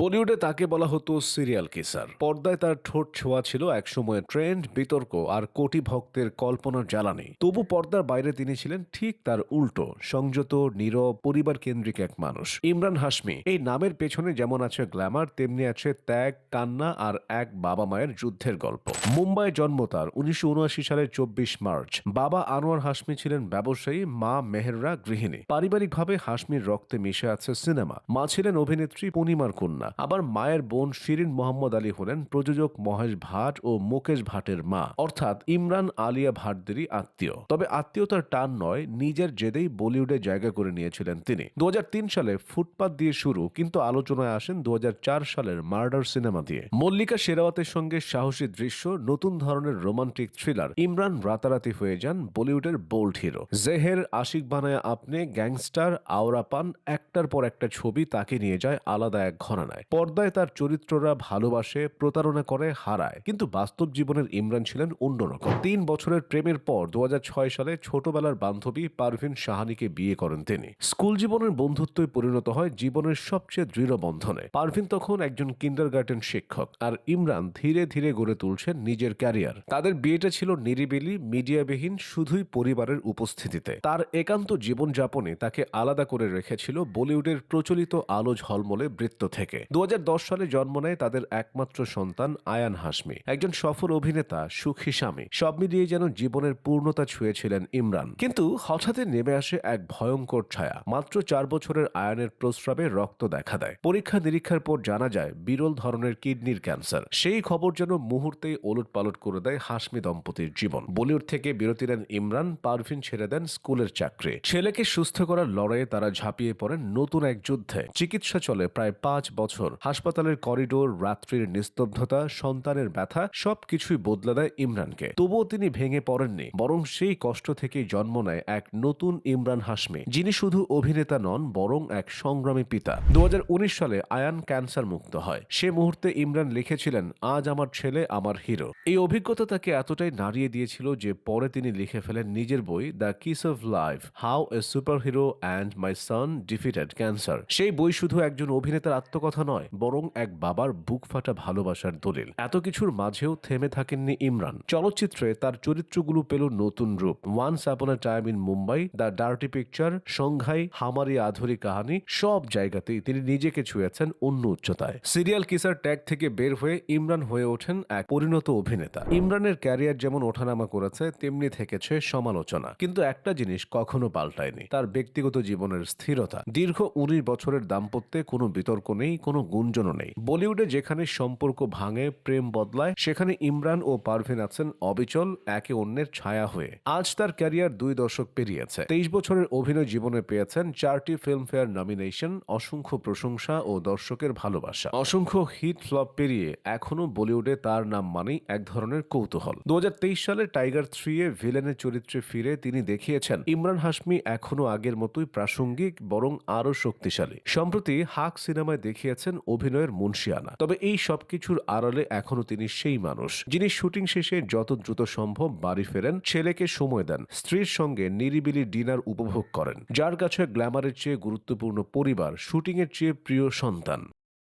বলিউডে তাকে বলা হতো সিরিয়াল কিসার। পর্দায় তার ঠোঁট ছোঁয়া ছিল একসময়ের ট্রেন্ড, বিতর্ক আর কোটি ভক্তের কল্পনার জ্বালানি। তবু পর্দার বাইরে তিনি ছিলেন ঠিক তার উল্টো, সংযত, নীরব পরিবার কেন্দ্রিক এক মানুষ। ইমরান হাসমি এই নামের পেছনে যেমন আছে গ্ল্যামার, তেমনি আছে ত্যাগ, কান্না আর এক বাবা মায়ের যুদ্ধের গল্প। মুম্বাই জন্ম তার উনিশশো উনআশি সালের চব্বিশ মার্চ। বাবা আনোয়ার হাসমি ছিলেন ব্যবসায়ী, মা মেহেররা গৃহিণী। পারিবারিকভাবে হাসমির রক্তে মিশে আছে সিনেমা। মা ছিলেন অভিনেত্রী পূর্ণিমার কন্যা। আবার মায়ের বোন শিরিন মোহাম্মদ আলী হলেন প্রযোজক মহেশ ভাট ও মুকেশ ভাটের মা। অর্থাৎ ইমরান আলিয়া ভাটদেরই আত্মীয়। তবে আত্মীয়তার টান নয়, নিজের জেদেই বলিউডে জায়গা করে নিয়েছিলেন তিনি। দু হাজার তিন সালে ফুটপাত দিয়ে শুরু, কিন্তু আলোচনায় আসেন দু হাজার চার সালের মার্ডার সিনেমা দিয়ে। মল্লিকা শেরাওয়াতের সঙ্গে সাহসী দৃশ্য, নতুন ধরনের রোমান্টিক থ্রিলার, ইমরান রাতারাতি হয়ে যান বলিউডের বোল্ড হিরো। জেহের, আশিক বানায় আপনি, গ্যাংস্টার আওরাপান একটার পর একটা ছবি তাকে নিয়ে যায় আলাদা এক ঘরানায়। পর্দায় তার চরিত্ররা ভালোবাসে, প্রতারণা করে, হারায়। কিন্তু বাস্তব জীবনের ইমরান ছিলেন অন্যরকম তিন বছরের প্রেমের পর দু হাজার ছয় সালে ছোটবেলার বান্ধবী পারভিন সাহানিকে বিয়ে করেন তিনি। স্কুল জীবনের বন্ধুত্বই পরিণত হয় জীবনের সবচেয়ে দৃঢ় বন্ধনে। পারভিন তখন একজন কিন্ডার শিক্ষক আর ইমরান ধীরে ধীরে গড়ে তুলছেন নিজের ক্যারিয়ার। তাদের বিয়েটা ছিল নিরিবিলি, মিডিয়াবিহীন, শুধুই পরিবারের উপস্থিতিতে। তার একান্ত জীবনযাপনে তাকে আলাদা করে রেখেছিল বলিউডের প্রচলিত আলো ঝলমলে বৃত্ত থেকে। দু হাজার দশ সালে জন্ম নেয় তাদের একমাত্র সন্তান আয়ান হাসমি একজন সফল অভিনেতা, সুখী স্বামী। সব মিলিয়ে যেন জীবনের পূর্ণতা ছুঁয়েছিলেন ইমরান। কিন্তু হঠাৎই নেমে আসে এক ভয়ঙ্কর ছায়া। মাত্র চার বছরের আয়ানের প্রস্রাবে রক্ত দেখা দেয়। পরীক্ষা নিরীক্ষার পর জানা যায়, বিরল ধরনের কিডনির ক্যান্সার। সেই খবর যেন মুহূর্তেই ওলট পালট করে দেয় হাসমি দম্পতির জীবন। বলিউড থেকে বিরতি নেন ইমরান, পারভিন ছেড়ে দেন স্কুলের চাকরি। ছেলেকে সুস্থ করার লড়াইয়ে তারা ঝাঁপিয়ে পড়েন নতুন এক যুদ্ধে। চিকিৎসা চলে প্রায় পাঁচ বছর হাসপাতালের করিডোর, রাত্রির নিস্তব্ধতা, সন্তানের ব্যথা, সবকিছুই বদলে দেয় ইমরানকে। তবুও তিনি ভেঙে পড়েননি, বরং সেই কষ্ট থেকেই জন্ম নেয় এক নতুন ইমরান হাসমি যিনি শুধু অভিনেতা নন, বরং এক সংগ্রামী পিতা। দু সালে আয়ান ক্যান্সার মুক্ত হয়। সে মুহূর্তে ইমরান লিখেছিলেন, আজ আমার ছেলে, আমার হিরো। এই অভিজ্ঞতা তাকে এতটাই নাড়িয়ে দিয়েছিল যে পরে তিনি লিখে ফেলেন নিজের বই, the kiss of life, how a superhero and my son defeated cancer. সেই বই শুধু একজন অভিনেতার আত্মকথা নয়, বরং এক বাবার বুক ফাটা ভালোবাসার দলিল। এত কিছুর মাঝেও থেমে থাকেননি ইমরান। চলচ্চিত্রে তার চরিত্রগুলো পেল নতুন রূপ। Once upon a time in Mumbai the dirty picture Shanghai Hamari Adhuri Kahani সব জায়গাতেই তিনি নিজেকে ছুঁয়েছেন অন্য উচ্চতায়। সিরিয়াল কিসার ট্যাগ থেকে বের হয়ে ইমরান হয়ে ওঠেন এক পরিণত অভিনেতা। ইমরানের ক্যারিয়ার যেমন ওঠানামা করেছে, তেমনি থেকেছে সমালোচনা। কিন্তু একটা জিনিস কখনো পাল্টায়নি, তার ব্যক্তিগত জীবনের স্থিরতা। দীর্ঘ উনিশ বছরের দাম্পত্যে কোনো বিতর্ক নেই কোনো গুঞ্জনও নেই। বলিউডে যেখানে সম্পর্ক ভাঙে, প্রেম বদলায়, সেখানে ইমরান ও পারভিন আছেন অবিচল, একে অন্যের ছায়া হয়ে। আজ তার ক্যারিয়ার দুই দশক পেরিয়েছে। তেইশ বছরের অভিনয় জীবনে পেয়েছেন চারটি ফিল্মফেয়ার নমিনেশন, অসংখ্য প্রশংসা ও দর্শকের ভালোবাসা। অসংখ্য হিট ফ্লপ পেরিয়ে এখনও বলিউডে তার নাম মানেই এক ধরনের কৌতূহল। দু হাজার তেইশ সালে টাইগার থ্রি এ ভিলেনের চরিত্রে ফিরে তিনি দেখিয়েছেন, ইমরান হাসমি এখনও আগের মতোই প্রাসঙ্গিক, বরং আরও শক্তিশালী। সম্প্রতি হাক সিনেমায় দেখিয়েছেন অভিনয়ের মুন্সিয়ানা। তবে এই সবকিছুর আড়ালে এখনও তিনি সেই মানুষ, যিনি শুটিং শেষে যত দ্রুত সম্ভব বাড়ি ফেরেন, ছেলেকে সময় দেন, স্ত্রীর সঙ্গে নিরিবিলি ডিনার উপভোগ করেন, যার কাছে গ্ল্যামারের চেয়ে গুরুত্বপূর্ণ পরিবার শুটিংয়ের চেয়ে প্রিয় সন্তান।